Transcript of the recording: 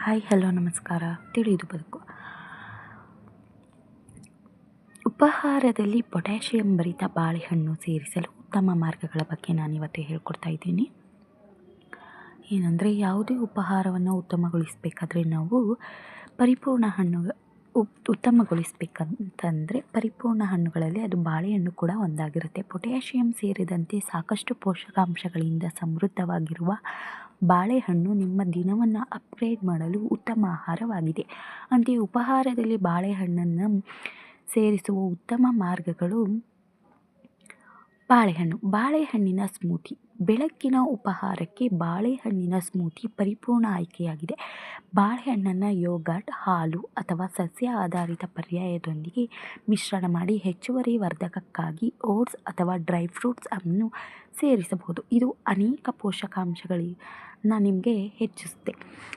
Hi, hello, ನಮಸ್ಕಾರ. ತಿಳಿದು ಬದುಕು. ಉಪಹಾರದಲ್ಲಿ ಪೊಟ್ಯಾಷಿಯಂ ಭರಿತ ಬಾಳೆಹಣ್ಣು ಸೇರಿಸಲು ಉತ್ತಮ ಮಾರ್ಗಗಳ ಬಗ್ಗೆ ನಾನು ಇವತ್ತು ಹೇಳ್ಕೊಡ್ತಾ ಇದ್ದೀನಿ. ಏನಂದರೆ, ಯಾವುದೇ ಉಪಹಾರವನ್ನು ಉತ್ತಮಗೊಳಿಸಬೇಕಾದ್ರೆ ನಾವು ಪರಿಪೂರ್ಣ ಹಣ್ಣು ಉತ್ತಮಗೊಳಿಸಬೇಕಂತಂದರೆ ಪರಿಪೂರ್ಣ ಹಣ್ಣುಗಳಲ್ಲಿ ಅದು ಬಾಳೆಹಣ್ಣು ಕೂಡ ಒಂದಾಗಿರುತ್ತೆ. ಪೊಟ್ಯಾಷಿಯಂ ಸೇರಿದಂತೆ ಸಾಕಷ್ಟು ಪೋಷಕಾಂಶಗಳಿಂದ ಸಮೃದ್ಧವಾಗಿರುವ ಬಾಳೆಹಣ್ಣು ನಿಮ್ಮ ದಿನವನ್ನು ಅಪ್ಗ್ರೇಡ್ ಮಾಡಲು ಉತ್ತಮ ಆಹಾರವಾಗಿದೆ. ಅಂತೆಯೇ ಉಪಹಾರದಲ್ಲಿ ಬಾಳೆಹಣ್ಣನ್ನು ಸೇರಿಸುವ ಉತ್ತಮ ಮಾರ್ಗಗಳು ಬಾಳೆಹಣ್ಣು. ಬಾಳೆಹಣ್ಣಿನ ಸ್ಮೂತಿ. ಬೆಳಗ್ಗಿನ ಉಪಹಾರಕ್ಕೆ ಬಾಳೆಹಣ್ಣಿನ ಸ್ಮೂತಿ ಪರಿಪೂರ್ಣ ಆಯ್ಕೆಯಾಗಿದೆ. ಬಾಳೆಹಣ್ಣನ್ನು ಯೋಗರ್ಟ್, ಹಾಲು ಅಥವಾ ಸಸ್ಯ ಆಧಾರಿತ ಪರ್ಯಾಯದೊಂದಿಗೆ ಮಿಶ್ರಣ ಮಾಡಿ ಹೆಚ್ಚುವರಿ ವರ್ಧಕಕ್ಕಾಗಿ ಓಟ್ಸ್ ಅಥವಾ ಡ್ರೈ ಫ್ರೂಟ್ಸ್ ಅನ್ನು ಸೇರಿಸಬಹುದು. ಇದು ಅನೇಕ ಪೋಷಕಾಂಶಗಳನ್ನ ನಿಮಗೆ ಹೆಚ್ಚಿಸುತ್ತೆ.